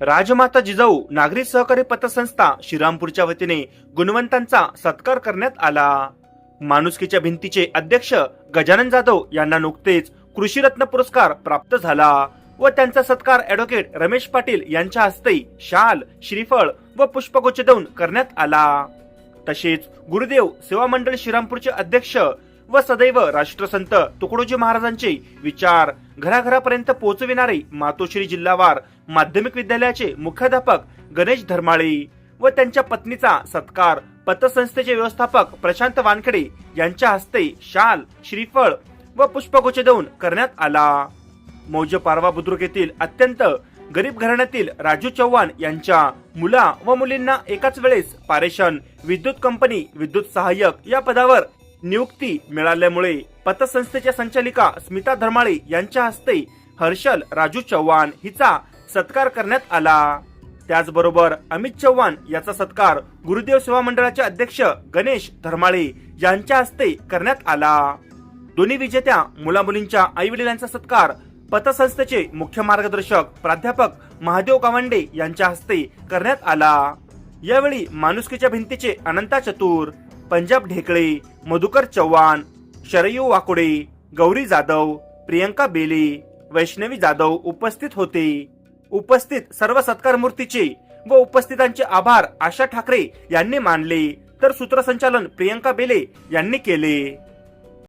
राजमाता जिजाऊ नागरी सहकारी पतसंस्था श्रीरामपूरच्या वतीने गुणवंतांचा सत्कार करण्यात आला. माणुसकीच्या भिंतीचे अध्यक्ष गजानन जाधव यांना नुकतेच कृषीरत्न पुरस्कार प्राप्त झाला व त्यांचा सत्कार ऍडव्होकेट रमेश पाटील यांच्या हस्ते शाल श्रीफळ व पुष्पगुच्छ देऊन करण्यात आला. तसेच गुरुदेव सेवा मंडळ श्रीरामपूरचे अध्यक्ष व सदैव राष्ट्रसंत तुकडोजी महाराजांचे विचार घराघरापर्यंत पोहोचविणारे मातोश्री जिल्हावार माध्यमिक विद्यालयाचे मुख्याध्यापक गणेश धर्माळे व त्यांच्या पत्नीचा सत्कार पतसंस्थेचे व्यवस्थापक प्रशांत वानखडे यांच्या हस्ते शाल श्रीफळ व पुष्पगुच्छ देऊन करण्यात आला. मौज पारवा बुद्रुक येथील अत्यंत गरीब घराण्यातील राजू चव्हाण यांच्या मुला व मुलींना एकाच वेळेस पारेषण विद्युत कंपनी विद्युत सहाय्यक या पदावर नियुक्ती मिळाल्यामुळे पतसंस्थेच्या संचालिका स्मिता धर्माळे यांच्या हस्ते हर्षल राजू चव्हाण हिचा सत्कार करण्यात आला. त्याचबरोबर अमित चव्हाण याचा सत्कार गुरुदेव सेवा मंडळाचे अध्यक्ष गणेश धर्माळे यांच्या हस्ते करण्यात आला. दोन्ही विजेत्या मुला मुलींच्या आई वडिलांचा सत्कार पतसंस्थेचे मुख्य मार्गदर्शक प्राध्यापक महादेव कावंडे यांच्या हस्ते करण्यात आला. यावेळी माणुसकीच्या भिंतीचे अनंता चतुर पंजाब ढेकळे मधुकर चव्हाण शरयू वाकोडे गौरी जाधव प्रियंका बेले वैष्णवी जाधव उपस्थित होते. उपस्थित सर्व सत्कार मूर्तीचे व उपस्थितांचे आभार आशा ठाकरे यांनी मानले तर सूत्रसंचालन प्रियंका बेले यांनी केले.